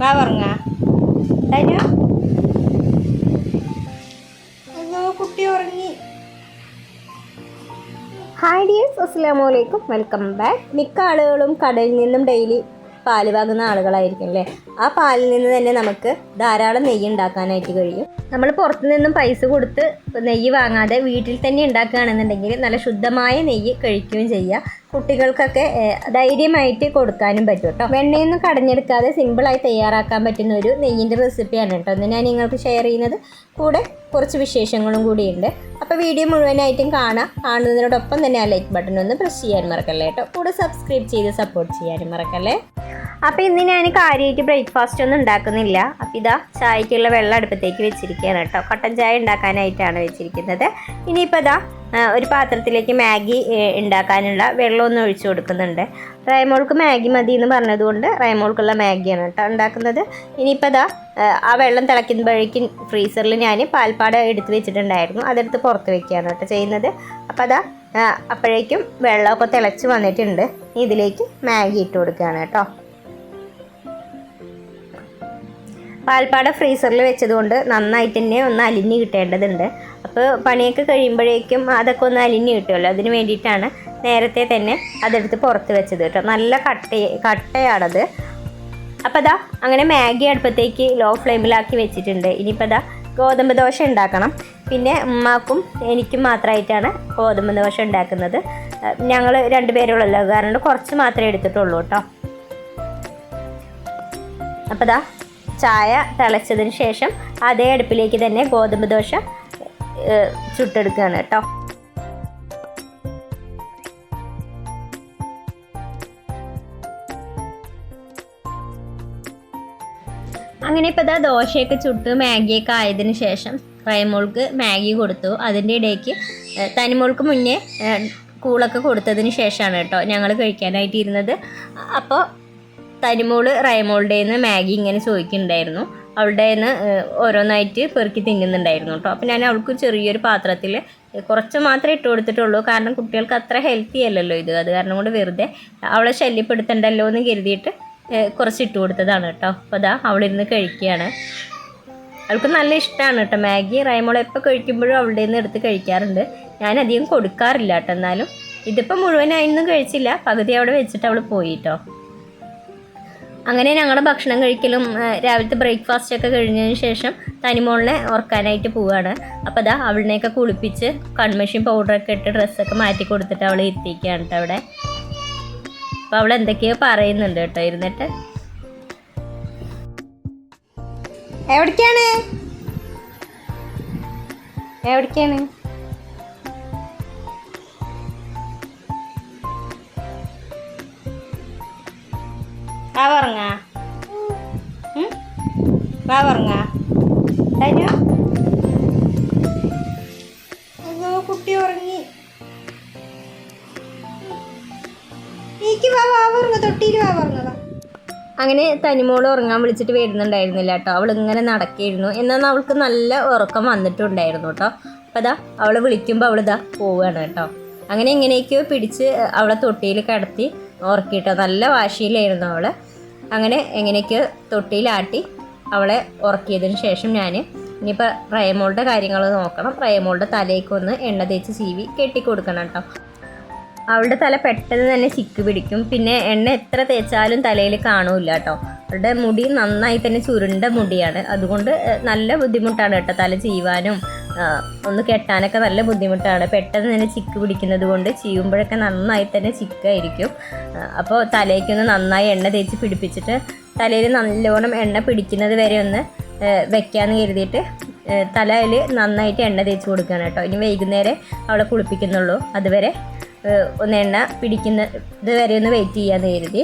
വാ പറഞ്ഞ കുട്ടി ഉറങ്ങി. ഹായ് ഡിയേഴ്സ് അസ്സാം വലൈക്കും വെൽക്കം ബാക്ക് മിക്ക ആളുകളും കടയിൽ നിന്നും ഡെയിലി പാൽ വാങ്ങുന്ന ആളുകളായിരിക്കും അല്ലേ? ആ പാലിൽ നിന്ന് തന്നെ നമുക്ക് ധാരാളം നെയ്യ് ഉണ്ടാക്കാനായിട്ട് കഴിയും. നമ്മൾ പുറത്തു നിന്നും പൈസ കൊടുത്ത് നെയ്യ് വാങ്ങാതെ വീട്ടിൽ തന്നെ ഉണ്ടാക്കുകയാണെന്നുണ്ടെങ്കിൽ നല്ല ശുദ്ധമായ നെയ്യ് കഴിക്കുകയും ചെയ്യുക കുട്ടികൾക്കൊക്കെ ധൈര്യമായിട്ട് കൊടുക്കാനും പറ്റും കേട്ടോ വെണ്ണയൊന്നും കടഞ്ഞെടുക്കാതെ സിമ്പിളായി തയ്യാറാക്കാൻ പറ്റുന്ന ഒരു നെയ്യിന്റെ റെസിപ്പിയാണ് കേട്ടോ ഇന്ന് ഞാൻ നിങ്ങൾക്ക് ഷെയർ ചെയ്യുന്നത് കൂടെ കുറച്ച് വിശേഷങ്ങളും കൂടിയുണ്ട്. അപ്പോൾ വീഡിയോ മുഴുവനായിട്ടും കാണാം. കാണുന്നതിനോടൊപ്പം തന്നെ ആ ലൈക്ക് ബട്ടൺ ഒന്ന് പ്രസ് ചെയ്യാൻ മറക്കല്ലേ കേട്ടോ കൂടെ സബ്സ്ക്രൈബ് ചെയ്ത് സപ്പോർട്ട് ചെയ്യാനും മറക്കല്ലേ? അപ്പോൾ ഇന്ന് ഞാൻ കാര്യമായിട്ട് ബ്രേക്ക്ഫാസ്റ്റ് ഒന്നും ഉണ്ടാക്കുന്നില്ല. അപ്പോൾ ഇതാ ചായക്കുള്ള വെള്ളം അടുപ്പത്തേക്ക് വെച്ചിരിക്കുകയാണ് കേട്ടോ കട്ടൻ ചായ ഉണ്ടാക്കാനായിട്ടാണ് വെച്ചിരിക്കുന്നത്. ഇനിയിപ്പോൾ ഇതാ ഒരു പാത്രത്തിലേക്ക് മാഗി ഉണ്ടാക്കാനുള്ള വെള്ളമൊന്നും ഒഴിച്ചു കൊടുക്കുന്നുണ്ട്. റൈമോൾക്ക് മാഗി മതി എന്ന് പറഞ്ഞതുകൊണ്ട് റൈമോൾക്കുള്ള മാഗിയാണ് കേട്ടോ ഉണ്ടാക്കുന്നത്. ഇനിയിപ്പോൾ ഇതാ ആ, വെള്ളം തിളയ്ക്കുമ്പോഴേക്കും ഫ്രീസറിൽ ഞാൻ പാൽപ്പാട എടുത്ത് വെച്ചിട്ടുണ്ടായിരുന്നു. അതെടുത്ത് പുറത്ത് വെക്കുകയാണ് കേട്ടോ ചെയ്യുന്നത്. അപ്പോൾ അതാ അപ്പോഴേക്കും വെള്ളമൊക്കെ തിളച്ച് വന്നിട്ടുണ്ട്. ഇതിലേക്ക് മാഗി ഇട്ട് കൊടുക്കുകയാണ് കേട്ടോ. പാൽപ്പാട ഫ്രീസറിൽ വെച്ചതുകൊണ്ട് നന്നായിട്ട് തന്നെ ഒന്ന് അലിഞ്ഞ് കിട്ടേണ്ടതുണ്ട്. അപ്പോൾ പണിയൊക്കെ കഴിയുമ്പോഴേക്കും അതൊക്കെ ഒന്ന് അലിഞ്ഞ് കിട്ടുമല്ലോ. അതിന് വേണ്ടിയിട്ടാണ് നേരത്തെ തന്നെ അതെടുത്ത് പുറത്ത് വെച്ചത് കേട്ടോ. നല്ല കട്ട കട്ടയാണത്. അപ്പോൾ അതാ അങ്ങനെ മാഗി അടുപ്പത്തേക്ക് ലോ ഫ്ലെയിമിലാക്കി വെച്ചിട്ടുണ്ട്. ഇനിയിപ്പോൾ അതാ ഗോതമ്പ് ദോശ ഉണ്ടാക്കണം. പിന്നെ ഉമ്മാക്കും എനിക്കും മാത്രമായിട്ടാണ് ഗോതമ്പ് ദോശ ഉണ്ടാക്കുന്നത്. ഞങ്ങൾ രണ്ടുപേരുള്ളല്ലോ കാരണം കുറച്ച് മാത്രമേ എടുത്തിട്ടുള്ളൂ കേട്ടോ. അപ്പോൾ ദാ ചായ തിളച്ചതിന് ശേഷം അതേ അടുപ്പിലേക്ക് തന്നെ ഗോതമ്പ് ദോശ ചുട്ടെടുക്കുകയാണ് കേട്ടോ. അങ്ങനെ ഇപ്പോൾ ഇതാ ദോശയൊക്കെ ചുട്ട് മാഗിയൊക്കെ ആയതിന് ശേഷം റൈമോൾക്ക് മാഗി കൊടുത്തു. അതിന്റെ ഇടയ്ക്ക് തനിമോൾക്ക് മുന്നേ കൂളൊക്കെ കൊടുത്തതിന് ശേഷമാണ് കേട്ടോ ഞങ്ങൾ കഴിക്കാനായിട്ട് ഇരുന്നത് അപ്പോൾ തനിമോൾ റൈമോളുടെ നിന്ന് മാഗി ഇങ്ങനെ ചോദിക്കുന്നുണ്ടായിരുന്നു. അവളുടെ നിന്ന് ഓരോന്നായിട്ട് പെറുക്കി തിന്നുന്നുണ്ടായിരുന്നു കേട്ടോ. അപ്പോൾ ഞാൻ അവൾക്ക് ചെറിയൊരു പാത്രത്തിൽ കുറച്ച് മാത്രമേ ഇട്ട് കൊടുത്തിട്ടുള്ളൂ. കാരണം കുട്ടികൾക്ക് അത്ര ഹെൽത്തി അല്ലല്ലോ ഇത്. അത് കാരണം കൊണ്ട് വെറുതെ അവളെ ശല്യപ്പെടുത്തണ്ടല്ലോ എന്ന് കരുതിയിട്ട് കുറച്ച് ഇട്ട് കൊടുത്തതാണ് കേട്ടോ. അപ്പോൾ അതാ അവളിരുന്ന് കഴിക്കുകയാണ്. അവൾക്ക് നല്ല ഇഷ്ടമാണ് കേട്ടോ. മാഗി റൈമോൾ എപ്പോൾ കഴിക്കുമ്പോഴും അവളുടെ നിന്ന് എടുത്ത് കഴിക്കാറുണ്ട്. ഞാൻ അധികം കൊടുക്കാറില്ല കേട്ടോ. എന്നാലും ഇതിപ്പോൾ മുഴുവനായിരുന്നു കഴിച്ചില്ല. പകുതി അവിടെ വെച്ചിട്ട് അവൾ പോയി കേട്ടോ. അങ്ങനെ ഞങ്ങളുടെ ഭക്ഷണം കഴിക്കലും രാവിലത്തെ ബ്രേക്ക്ഫാസ്റ്റ് ഒക്കെ കഴിഞ്ഞതിന് ശേഷം തനിമോളിനെ ഓർക്കാനായിട്ട് പോവുകയാണ് അപ്പോൾ അതാ അവളിനെയൊക്കെ കുളിപ്പിച്ച് കൺമഷീൻ പൗഡറൊക്കെ ഇട്ട് ഡ്രസ്സൊക്കെ മാറ്റി കൊടുത്തിട്ട് അവളെ എത്തിക്കുകയാണ് കേട്ടോ അവിടെ. അപ്പോൾ അവൾ എന്തൊക്കെയോ പറയുന്നുണ്ട് കേട്ടോ ഇരുന്നിട്ട്. എവിടേക്കാണ്? എവിടേക്കാണ്? ആ പറഞ്ഞ. തനു അയ്യോ കുട്ടി ഉറങ്ങി. നീക്ക് വാ വാ പറഞ്ഞ തൊട്ടിയിൽ വാ പറഞ്ഞതാ അങ്ങനെ തനിമോൾ ഉറങ്ങാൻ വിളിച്ചിട്ട് വരുന്നുണ്ടായിരുന്നില്ല കേട്ടോ. അവൾ ഇങ്ങനെ നടക്കിയിരുന്നു. എന്നാൽ അവൾക്ക് നല്ല ഉറക്കം വന്നിട്ടുണ്ടായിരുന്നു കേട്ടോ. അപ്പം അതാ അവൾ വിളിക്കുമ്പോൾ അവളിതാ പോവുകയാണ് കേട്ടോ. അങ്ങനെ എങ്ങനെയൊക്കെയോ പിടിച്ച് അവളെ തൊട്ടിയിൽ കിടത്തി ഉറക്കിട്ടോ നല്ല വാശിയിലായിരുന്നു അവൾ അങ്ങനെ എങ്ങനെയൊക്കെയോ തൊട്ടിയിലാട്ടി. അവളെ ഉറക്കിയതിന് ശേഷം ഞാൻ ഇനിയിപ്പോൾ റയമോളുടെ കാര്യങ്ങൾ നോക്കണം. റയമോളുടെ തലയ്ക്ക് ഒന്ന് എണ്ണ തേച്ച് ചീവി കെട്ടിക്കൊടുക്കണം കേട്ടോ. അവളുടെ തല പെട്ടെന്ന് തന്നെ ചിക്ക് പിടിക്കും. പിന്നെ എണ്ണ എത്ര തേച്ചാലും തലയിൽ കാണൂല കേട്ടോ. അവളുടെ മുടി നന്നായി തന്നെ ചുരുണ്ട മുടിയാണ്. അതുകൊണ്ട് നല്ല ബുദ്ധിമുട്ടാണ് കേട്ടോ തല ചീവാനും. ഒന്ന് കെട്ടാനൊക്കെ നല്ല ബുദ്ധിമുട്ടാണ്. പെട്ടെന്ന് തന്നെ ചിക്ക് പിടിക്കുന്നത് കൊണ്ട് ചെയ്യുമ്പോഴൊക്കെ നന്നായി തന്നെ ചിക്കായിരിക്കും. അപ്പോൾ തലയ്ക്കൊന്ന് നന്നായി എണ്ണ തേച്ച് പിടിപ്പിച്ചിട്ട് തലയിൽ നല്ലോണം എണ്ണ പിടിക്കുന്നത് വരെ ഒന്ന് വെക്കാമെന്ന് കരുതിയിട്ട് തലയിൽ നന്നായിട്ട് എണ്ണ തേച്ച് കൊടുക്കുകയാണ് കേട്ടോ. ഇനി വൈകുന്നേരം അവളെ കുളിപ്പിക്കുന്നുള്ളൂ. അതുവരെ ഒന്ന് എണ്ണ പിടിക്കുന്ന ഇത് വരെ ഒന്ന് വെയിറ്റ് ചെയ്യാന്ന് കരുതി.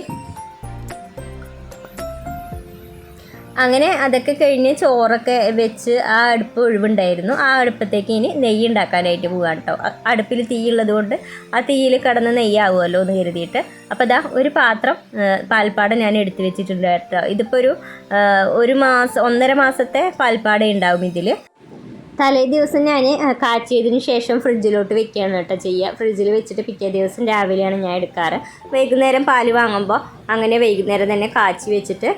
അങ്ങനെ അതൊക്കെ കഴിഞ്ഞ് ചോറൊക്കെ വെച്ച് ആ അടുപ്പ് ഒഴിവുണ്ടായിരുന്നു. ആ അടുപ്പത്തേക്ക് ഇനി നെയ്യ് ഉണ്ടാക്കാനായിട്ട് പോകാൻ കേട്ടോ അടുപ്പിൽ തീയുള്ളത് കൊണ്ട് ആ തീയിൽ കടന്ന് നെയ്യാവുമല്ലോ എന്ന് കരുതിയിട്ട്. അപ്പോൾ ദാ ഒരു പാത്രം പാൽപ്പാട ഞാൻ എടുത്തു വെച്ചിട്ടുണ്ട് കേട്ടോ. ഇതിപ്പോൾ ഒരു ഒരു മാസം ഒന്നര മാസത്തെ പാൽപ്പാട ഉണ്ടാവും ഇതിൽ തലേ ദിവസം ഞാൻ കാച്ചിയതിന് ശേഷം ഫ്രിഡ്ജിലോട്ട് വെക്കുകയാണ് കേട്ടോ ചെയ്യുക ഫ്രിഡ്ജിൽ വെച്ചിട്ട് പിറ്റേ ദിവസം രാവിലെയാണ് ഞാൻ എടുക്കാറ്. വൈകുന്നേരം പാൽ വാങ്ങുമ്പോൾ അങ്ങനെ വൈകുന്നേരം തന്നെ കാച്ചി വെച്ചിട്ട്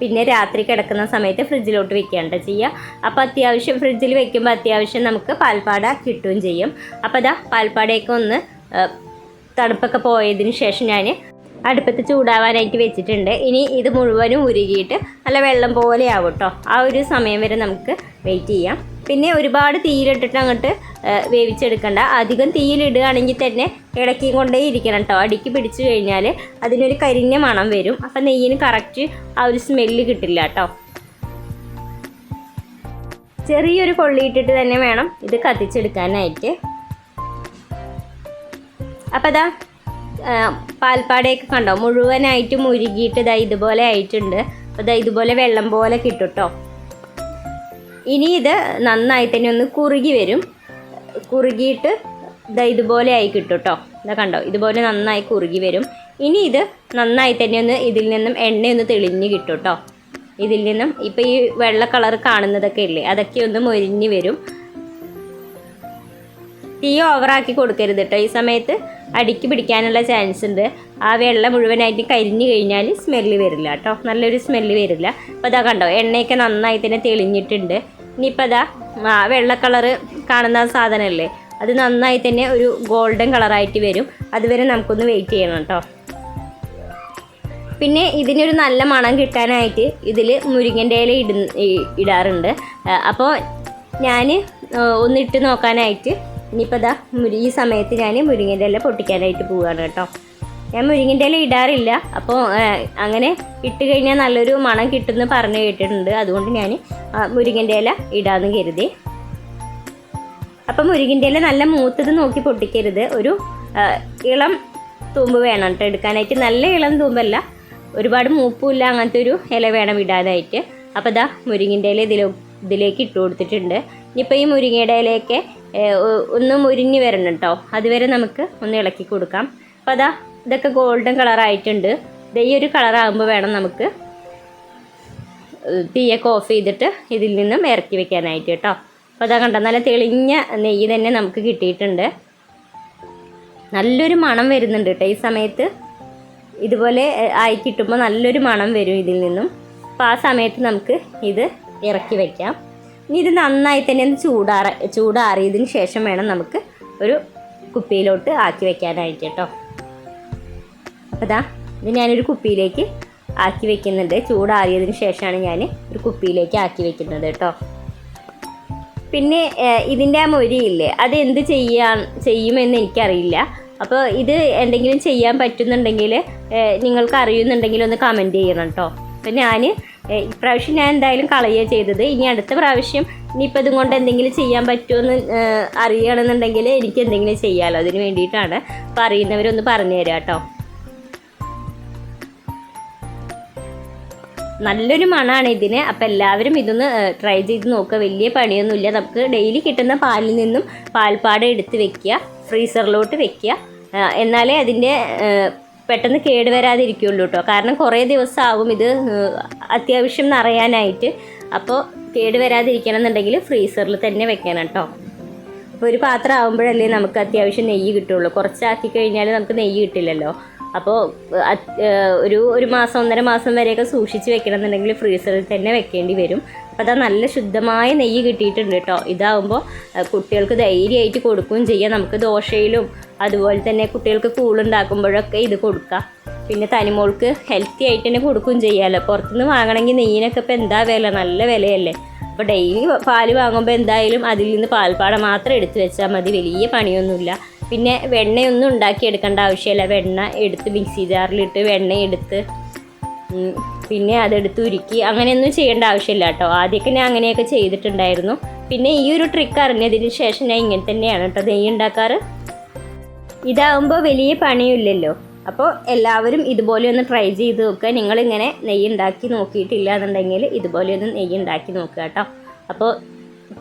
പിന്നെ രാത്രി കിടക്കുന്ന സമയത്ത് ഫ്രിഡ്ജിലോട്ട് വെക്കുകയാണ് ചെയ്യുക അപ്പോൾ അത്യാവശ്യം ഫ്രിഡ്ജിൽ വെക്കുമ്പോൾ അത്യാവശ്യം നമുക്ക് പാൽപ്പാട കിട്ടുകയും ചെയ്യും. അപ്പോൾ അതാ പാൽപ്പാടയൊക്കെ ഒന്ന് തണുപ്പൊക്കെ പോയതിന് ശേഷം ഞാൻ അടുപ്പത്ത് ചൂടാവാനായിട്ട് വെച്ചിട്ടുണ്ട്. ഇനി ഇത് മുഴുവനും ഉരുകിയിട്ട് നല്ല വെള്ളം പോലെ ആവും കേട്ടോ ആ ഒരു സമയം വരെ നമുക്ക് വെയിറ്റ് ചെയ്യാം. പിന്നെ ഒരുപാട് തീയിലിട്ടിട്ട് അങ്ങോട്ട് വേവിച്ചെടുക്കണ്ട. അധികം തീയിലിടുകയാണെങ്കിൽ തന്നെ ഇളക്കി കൊണ്ടേ ഇരിക്കണം കേട്ടോ അടിക്ക് പിടിച്ചു കഴിഞ്ഞാൽ അതിനൊരു കരിഞ്ഞ മണം വരും. അപ്പം നെയ്യിന് കറക്റ്റ് ആ ഒരു സ്മെല്ല് കിട്ടില്ല കേട്ടോ ചെറിയൊരു കൊള്ളിയിട്ടിട്ട് തന്നെ വേണം ഇത് കത്തിച്ചെടുക്കാനായിട്ട്. അപ്പം അതാ പാൽപ്പാടയൊക്കെ കണ്ടോ? മുഴുവനായിട്ട് മുരുകിയിട്ട് ഇതാ ഇതുപോലെ ആയിട്ടുണ്ട്. അപ്പോൾ ഇതാ ഇതുപോലെ വെള്ളം പോലെ കിട്ടും കേട്ടോ ഇനി ഇത് നന്നായിട്ട് തന്നെ ഒന്ന് കുറുകി വരും. കുറുകിയിട്ട് ഇതാ ഇതുപോലെ ആയി കിട്ടും കേട്ടോ ഇതാ കണ്ടോ? ഇതുപോലെ നന്നായി കുറുകി വരും. ഇനി ഇത് നന്നായി തന്നെ ഒന്ന് ഇതിൽ നിന്നും എണ്ണയൊന്ന് തെളിഞ്ഞ് കിട്ടും കേട്ടോ ഇതിൽ നിന്നും ഇപ്പോൾ ഈ വെള്ള കളർ കാണുന്നതൊക്കെ ഇല്ലേ അതൊക്കെ ഒന്ന് മൊരിഞ്ഞ് വരും. തീ ഓവറാക്കി കൊടുക്കരുത് കേട്ടോ ഈ സമയത്ത് അടിക്ക് പിടിക്കാനുള്ള ചാൻസ് ഉണ്ട്. ആ വെള്ളം മുഴുവനായിട്ട് കരിഞ്ഞു കഴിഞ്ഞാൽ സ്മെല്ല് വരില്ല കേട്ടോ നല്ലൊരു സ്മെല്ല് വരില്ല. അപ്പോൾ അതാ കണ്ടോ? എണ്ണയൊക്കെ നന്നായി തന്നെ തെളിഞ്ഞിട്ടുണ്ട്. ഇനിയിപ്പോൾ ആ വെള്ള കളറ് കാണുന്ന സാധനമല്ലേ? അത് നന്നായി തന്നെ ഒരു ഗോൾഡൻ കളറായിട്ട് വരും. അതുവരെ നമുക്കൊന്ന് വെയിറ്റ് ചെയ്യണം കേട്ടോ. പിന്നെ ഇതിനൊരു നല്ല മണം കിട്ടാനായിട്ട് ഇതിൽ മുരിങ്ങന്റെ ഇല ഇട ഇടാറുണ്ട്. അപ്പോൾ ഞാൻ ഒന്നിട്ട് നോക്കാനായിട്ട് ഇനിയിപ്പോൾ ഇതാ ഈ സമയത്ത് ഞാൻ മുരിങ്ങന്റെ ഇല പൊട്ടിക്കാനായിട്ട് പോവുകയാണ് കേട്ടോ. ഞാൻ മുരിങ്ങിന്റെ ഇല ഇടാറില്ല. അപ്പോൾ അങ്ങനെ ഇട്ട് കഴിഞ്ഞാൽ നല്ലൊരു മണം കിട്ടുമെന്ന് പറഞ്ഞു കേട്ടിട്ടുണ്ട്. അതുകൊണ്ട് ഞാൻ മുരിങ്ങന്റെ ഇല ഇടാമെന്ന് കരുതി. അപ്പം മുരിങ്ങിന്റെ ഇല നല്ല മൂത്തത് നോക്കി പൊട്ടിക്കരുത്. ഒരു ഇളം തൂമ്പ് വേണം കേട്ടോ എടുക്കാനായിട്ട്. നല്ല ഇളം തൂമ്പല്ല ഒരുപാട് മൂപ്പുമില്ല അങ്ങനത്തെ ഒരു ഇല വേണം ഇടാനായിട്ട്. അപ്പോൾ ഇതാ മുരിങ്ങിന്റെ ഇല ഇതിലോ ഇതിലേക്ക് ഇട്ട് കൊടുത്തിട്ടുണ്ട്. ഇനിയിപ്പോൾ ഈ മുരിങ്ങയുടെ ഇലയൊക്കെ ഒന്ന് മുരിഞ്ഞ് വരണം കേട്ടോ. അതുവരെ നമുക്ക് ഒന്ന് ഇളക്കി കൊടുക്കാം. അപ്പോൾ അതാ ഇതൊക്കെ ഗോൾഡൻ കളറായിട്ടുണ്ട് ഇത് ഈ ഒരു കളറാകുമ്പോൾ വേണം നമുക്ക് തീയൊക്കെ ഓഫ് ചെയ്തിട്ട് ഇതിൽ നിന്നും ഇറക്കി വെക്കാനായിട്ട് കേട്ടോ. അപ്പോൾ അതാ കണ്ട നല്ല തെളിഞ്ഞ നെയ്യ് തന്നെ നമുക്ക് കിട്ടിയിട്ടുണ്ട്. നല്ലൊരു മണം വരുന്നുണ്ട് കേട്ടോ ഈ സമയത്ത്. ഇതുപോലെ ആയി കിട്ടുമ്പോൾ നല്ലൊരു മണം വരും ഇതിൽ നിന്നും. അപ്പോൾ ആ സമയത്ത് നമുക്ക് ഇത് ഇറക്കി വയ്ക്കാം ഇനി ഇത് നന്നായി തന്നെ ഒന്ന് ചൂടാറ ചൂടാറിയതിന് ശേഷം വേണം നമുക്ക് ഒരു കുപ്പിയിലോട്ട് ആക്കി വെക്കാനായിട്ട് കേട്ടോ. അതാ ഇത് ഞാനൊരു കുപ്പിയിലേക്ക് ആക്കി വെക്കുന്നുണ്ട്. ചൂടാറിയതിന് ശേഷമാണ് ഞാൻ ഒരു കുപ്പിയിലേക്ക് ആക്കി വെക്കുന്നത് കേട്ടോ. പിന്നെ ഇതിന്റെ ആ മൊരിയില്ലേ അത് എന്ത് ചെയ്യാൻ ചെയ്യുമെന്ന് എനിക്കറിയില്ല. അപ്പോൾ ഇത് എന്തെങ്കിലും ചെയ്യാൻ പറ്റുന്നുണ്ടെങ്കിൽ നിങ്ങൾക്ക് അറിയുന്നുണ്ടെങ്കിൽ ഒന്ന് കമന്റ് ചെയ്യണം കേട്ടോ. അപ്പം ഞാൻ ഇപ്രാവശ്യം ഞാൻ എന്തായാലും കളയുക ചെയ്തത്. ഇനി അടുത്ത പ്രാവശ്യം ഇനിയിപ്പോൾ ഇതും കൊണ്ട് എന്തെങ്കിലും ചെയ്യാൻ പറ്റുമെന്ന് അറിയണമെന്നുണ്ടെങ്കിൽ എനിക്ക് എന്തെങ്കിലും ചെയ്യാമല്ലോ അതിന് വേണ്ടിയിട്ടാണ്. അപ്പോൾ അറിയുന്നവരൊന്ന് പറഞ്ഞു തരാം കേട്ടോ. നല്ലൊരു മണമാണ് ഇതിന്. അപ്പോൾ എല്ലാവരും ഇതൊന്ന് ട്രൈ ചെയ്ത് നോക്കുക വലിയ പണിയൊന്നുമില്ല. നമുക്ക് ഡെയിലി കിട്ടുന്ന പാലിൽ നിന്നും പാൽപ്പാട് എടുത്ത് വെക്കുക ഫ്രീസറിലോട്ട് വെക്കുക. എന്നാലേ അതിന്റെ പെട്ടെന്ന് കേട് വരാതിരിക്കുള്ളൂ കേട്ടോ കാരണം കുറേ ദിവസമാകും ഇത് അത്യാവശ്യം നിറയാനായിട്ട്. അപ്പോൾ കേട് വരാതിരിക്കണം എന്നുണ്ടെങ്കിൽ ഫ്രീസറിൽ തന്നെ വെക്കണം കേട്ടോ അപ്പോൾ ഒരു പാത്രം ആകുമ്പോഴല്ലേ നമുക്ക് അത്യാവശ്യം നെയ്യ് കിട്ടുള്ളൂ കുറച്ചാക്കി കഴിഞ്ഞാൽ നമുക്ക് നെയ്യ് കിട്ടില്ലല്ലോ. അപ്പോൾ ഒരു ഒരു മാസം ഒന്നര മാസം വരെയൊക്കെ സൂക്ഷിച്ച് വെക്കണം എന്നുണ്ടെങ്കിൽ ഫ്രീസറിൽ തന്നെ വെക്കേണ്ടി വരും. അപ്പോൾ അതാ നല്ല ശുദ്ധമായ നെയ്യ് കിട്ടിയിട്ടുണ്ട് കേട്ടോ ഇതാവുമ്പോൾ കുട്ടികൾക്ക് ധൈര്യമായിട്ട് കൊടുക്കുകയും ചെയ്യാം. നമുക്ക് ദോശയിലും അതുപോലെ തന്നെ കുട്ടികൾക്ക് കൂളുണ്ടാക്കുമ്പോഴൊക്കെ ഇത് കൊടുക്കാം. പിന്നെ തനിമോൾക്ക് ഹെൽത്തി ആയിട്ട് തന്നെ കൊടുക്കുകയും ചെയ്യാമല്ലോ പുറത്തുനിന്ന് വാങ്ങണമെങ്കിൽ നെയ്യിനൊക്കെ ഇപ്പോൾ എന്താ വില? നല്ല വിലയല്ലേ. അപ്പോൾ ഡെയിലി പാൽ വാങ്ങുമ്പോൾ എന്തായാലും അതിൽ നിന്ന് പാൽപ്പാട മാത്രം എടുത്ത് വെച്ചാൽ മതി. വലിയ പണിയൊന്നുമില്ല. പിന്നെ വെണ്ണയൊന്നും ഉണ്ടാക്കി എടുക്കേണ്ട ആവശ്യമില്ല. വെണ്ണ എടുത്ത് മിക്സി ജാറിലിട്ട് വെണ്ണ എടുത്ത് ഉം, പിന്നെ അതെടുത്ത് ഉരുക്കി അങ്ങനെയൊന്നും ചെയ്യേണ്ട ആവശ്യമില്ല കേട്ടോ. ആദ്യമൊക്കെ ഞാൻ അങ്ങനെയൊക്കെ ചെയ്തിട്ടുണ്ടായിരുന്നു. പിന്നെ ഈ ഒരു ട്രിക്ക് അറിഞ്ഞതിന് ശേഷം ഞാൻ ഇങ്ങനെ തന്നെയാണ് കേട്ടോ നെയ്യ് ഉണ്ടാക്കാറ്. ഇതാവുമ്പോൾ വലിയ പണിയില്ലല്ലോ അപ്പോൾ എല്ലാവരും ഇതുപോലെ ഒന്ന് ട്രൈ ചെയ്ത് നോക്കുക. നിങ്ങളിങ്ങനെ നെയ്യ് ഉണ്ടാക്കി നോക്കിയിട്ടില്ല എന്നുണ്ടെങ്കിൽ ഇതുപോലെ ഒന്ന് നെയ്യ് ഉണ്ടാക്കി നോക്കുക കേട്ടോ. അപ്പോൾ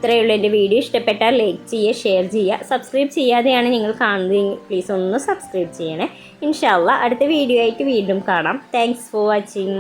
ഇത്രയേ ഉള്ളൂ. എന്റെ വീഡിയോ ഇഷ്ടപ്പെട്ടാൽ ലൈക്ക് ചെയ്യുക ഷെയർ ചെയ്യുക. സബ്സ്ക്രൈബ് ചെയ്യാതെയാണ് നിങ്ങൾ കാണുന്നതെങ്കിൽ പ്ലീസ് ഒന്ന് സബ്സ്ക്രൈബ് ചെയ്യണേ. ഇൻഷാല്ല അടുത്ത വീഡിയോ ആയിട്ട് വീണ്ടും കാണാം. Thanks for watching